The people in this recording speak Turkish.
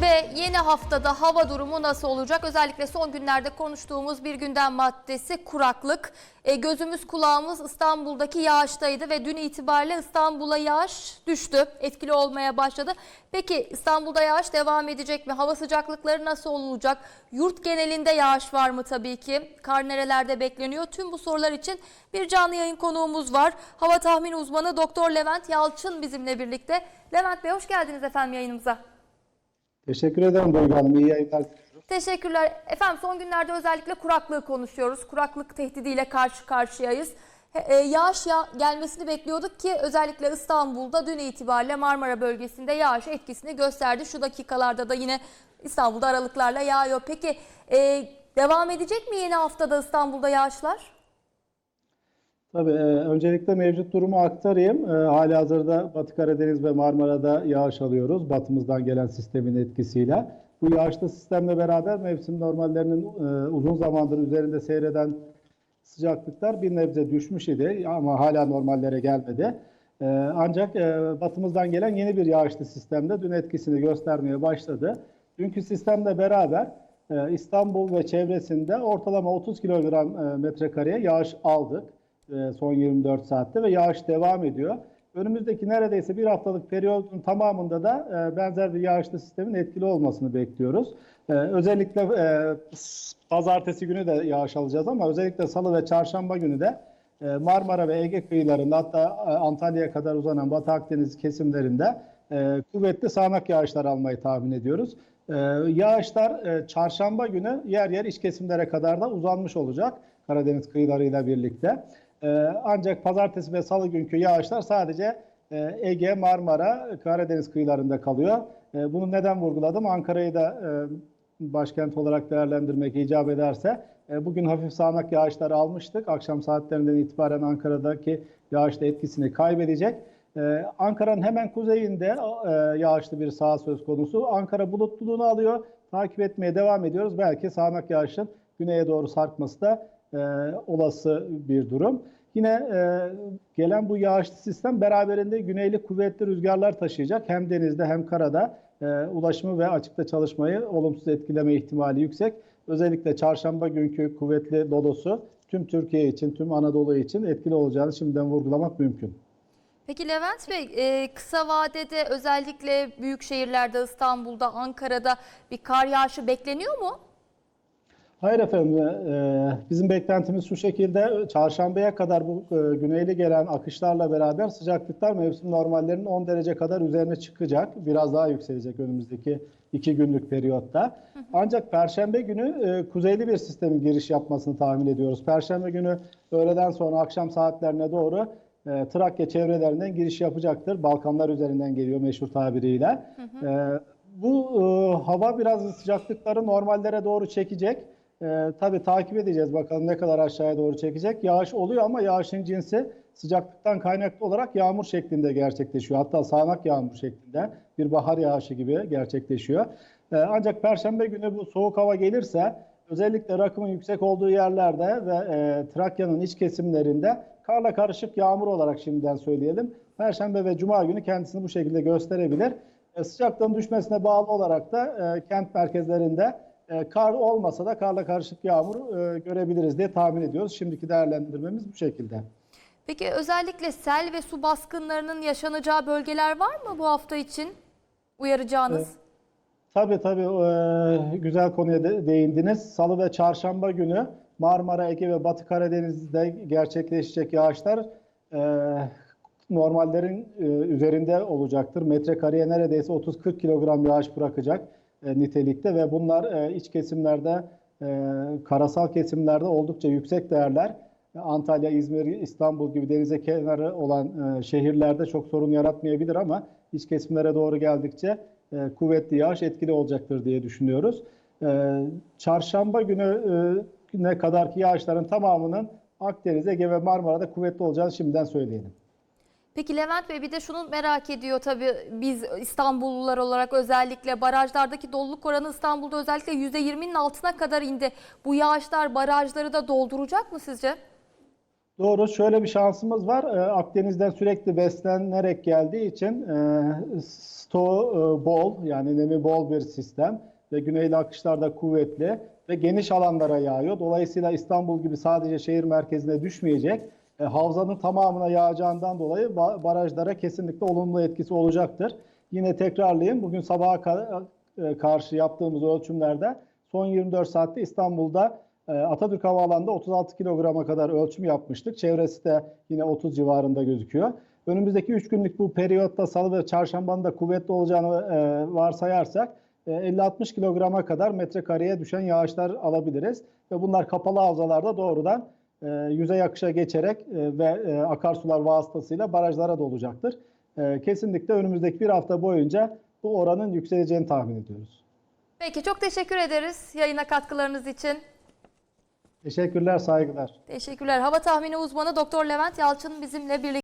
Ve yeni haftada hava durumu nasıl olacak? Özellikle son günlerde konuştuğumuz bir gündem maddesi kuraklık. E, gözümüz kulağımız İstanbul'daki yağıştaydı ve dün itibariyle İstanbul'a yağış düştü. Etkili olmaya başladı. Peki İstanbul'da yağış devam edecek mi? Hava sıcaklıkları nasıl olacak? Yurt genelinde yağış var mı tabii ki? Kar nerelerde bekleniyor? Tüm bu sorular için bir canlı yayın konuğumuz var. Hava tahmin uzmanı Doktor Levent Yalçın bizimle birlikte. Levent Bey hoş geldiniz efendim yayınımıza. Teşekkür ederim Duygu Hanım. İyi yayınlar. Teşekkürler. Efendim son günlerde özellikle kuraklığı konuşuyoruz. Kuraklık tehdidiyle karşı karşıyayız. E, yağış ya gelmesini bekliyorduk ki özellikle İstanbul'da dün itibariyle Marmara bölgesinde yağış etkisini gösterdi. Şu dakikalarda da yine İstanbul'da aralıklarla yağıyor. Peki e, devam edecek mi yeni haftada İstanbul'da yağışlar? Tabii e, öncelikle mevcut durumu aktarayım. E, hali hazırda Batı Karadeniz ve Marmara'da yağış alıyoruz. Batımızdan gelen sistemin etkisiyle. Bu yağışlı sistemle beraber mevsim normallerinin e, uzun zamandır üzerinde seyreden sıcaklıklar bir nebze düşmüş idi ama hala normallere gelmedi. Ancak batımızdan gelen yeni bir yağışlı sistemde dün etkisini göstermeye başladı. Dünkü sistemle beraber İstanbul ve çevresinde ortalama 30 kilogram metrekareye yağış aldık son 24 saatte ve yağış devam ediyor. Önümüzdeki neredeyse bir haftalık periyodun tamamında da e, benzer bir yağışlı sistemin etkili olmasını bekliyoruz. E, özellikle e, pazartesi günü de yağış alacağız ama özellikle salı ve çarşamba günü de e, Marmara ve Ege kıyılarında hatta e, Antalya'ya kadar uzanan Batı Akdeniz kesimlerinde e, kuvvetli sağanak yağışlar almayı tahmin ediyoruz. E, Yağışlar e, çarşamba günü yer yer iç kesimlere kadar da uzanmış olacak Karadeniz kıyılarıyla birlikte. E, Ancak pazartesi ve salı günkü yağışlar sadece e, Ege, Marmara, Karadeniz kıyılarında kalıyor. E, Bunu neden vurguladım? Ankara'yı da e, başkent olarak değerlendirmek icap ederse bugün hafif sağanak yağışlar almıştık. Akşam saatlerinden itibaren Ankara'daki yağış da etkisini kaybedecek. Ankara'nın hemen kuzeyinde yağışlı bir saha söz konusu. Ankara bulutluluğunu alıyor. Takip etmeye devam ediyoruz. Belki sağanak yağışın güneye doğru sarkması da e, olası bir durum. Yine e, gelen bu yağışlı sistem beraberinde güneyli kuvvetli rüzgarlar taşıyacak. Hem denizde hem karada e, ulaşımı ve açıkta çalışmayı olumsuz etkileme ihtimali yüksek. Özellikle çarşamba günkü kuvvetli dolusu tüm Türkiye için, tüm Anadolu için etkili olacağını şimdiden vurgulamak mümkün. Peki Levent Bey e, kısa vadede özellikle büyük şehirlerde İstanbul'da, Ankara'da bir kar yağışı bekleniyor mu? Hayır efendim, e, bizim beklentimiz şu şekilde, çarşambaya kadar bu e, güneyli gelen akışlarla beraber sıcaklıklar mevsim normallerinin 10 derece kadar üzerine çıkacak. Biraz daha yükselecek önümüzdeki iki günlük periyotta. Ancak Perşembe günü e, kuzeyli bir sistemin giriş yapmasını tahmin ediyoruz. Perşembe günü öğleden sonra akşam saatlerine doğru e, Trakya çevrelerinden giriş yapacaktır. Balkanlar üzerinden geliyor meşhur tabiriyle. E, bu e, hava biraz sıcaklıkları normallere doğru çekecek. Ee, tabii takip edeceğiz bakalım ne kadar aşağıya doğru çekecek. Yağış oluyor ama yağışın cinsi sıcaklıktan kaynaklı olarak yağmur şeklinde gerçekleşiyor. Hatta sağanak yağmur şeklinde bir bahar yağışı gibi gerçekleşiyor. Ee, ancak Perşembe günü bu soğuk hava gelirse özellikle rakımın yüksek olduğu yerlerde ve e, Trakya'nın iç kesimlerinde karla karışık yağmur olarak şimdiden söyleyelim. Perşembe ve Cuma günü kendisini bu şekilde gösterebilir. E, sıcaklığın düşmesine bağlı olarak da e, kent merkezlerinde e, kar olmasa da karla karışık yağmur e, görebiliriz diye tahmin ediyoruz. Şimdiki değerlendirmemiz bu şekilde. Peki özellikle sel ve su baskınlarının yaşanacağı bölgeler var mı bu hafta için uyaracağınız? Tabii tabii e, güzel konuya de, değindiniz. Salı ve çarşamba günü Marmara, Ege ve Batı Karadeniz'de gerçekleşecek yağışlar e, normallerin e, üzerinde olacaktır. Metrekareye neredeyse 30-40 kilogram yağış bırakacak e, nitelikte ve bunlar e, iç kesimlerde, e, karasal kesimlerde oldukça yüksek değerler. Antalya, İzmir, İstanbul gibi denize kenarı olan şehirlerde çok sorun yaratmayabilir ama iç kesimlere doğru geldikçe kuvvetli yağış etkili olacaktır diye düşünüyoruz. Çarşamba günü e, ne kadarki yağışların tamamının Akdeniz, Ege ve Marmara'da kuvvetli olacağını şimdiden söyleyelim. Peki Levent Bey bir de şunu merak ediyor tabii biz İstanbullular olarak özellikle barajlardaki doluluk oranı İstanbul'da özellikle %20'nin altına kadar indi. Bu yağışlar barajları da dolduracak mı sizce? Doğru. Şöyle bir şansımız var. Ee, Akdeniz'den sürekli beslenerek geldiği için e, stoğu e, bol yani nemi bol bir sistem ve güneyli akışlar da kuvvetli ve geniş alanlara yağıyor. Dolayısıyla İstanbul gibi sadece şehir merkezine düşmeyecek. E, havzanın tamamına yağacağından dolayı ba- barajlara kesinlikle olumlu etkisi olacaktır. Yine tekrarlayayım. Bugün sabaha ka- e, karşı yaptığımız ölçümlerde son 24 saatte İstanbul'da e, Atatürk Havaalanı'nda 36 kilograma kadar ölçüm yapmıştık. Çevresi de yine 30 civarında gözüküyor. Önümüzdeki 3 günlük bu periyotta salı ve çarşambanın da kuvvetli olacağını e, varsayarsak e, 50-60 kilograma kadar metrekareye düşen yağışlar alabiliriz. Ve bunlar kapalı havzalarda doğrudan e, yüzey akışa geçerek e, ve e, akarsular vasıtasıyla barajlara dolacaktır. E, kesinlikle önümüzdeki bir hafta boyunca bu oranın yükseleceğini tahmin ediyoruz. Peki çok teşekkür ederiz yayına katkılarınız için. Teşekkürler, saygılar. Teşekkürler. Hava tahmini uzmanı Doktor Levent Yalçın bizimle birlikte.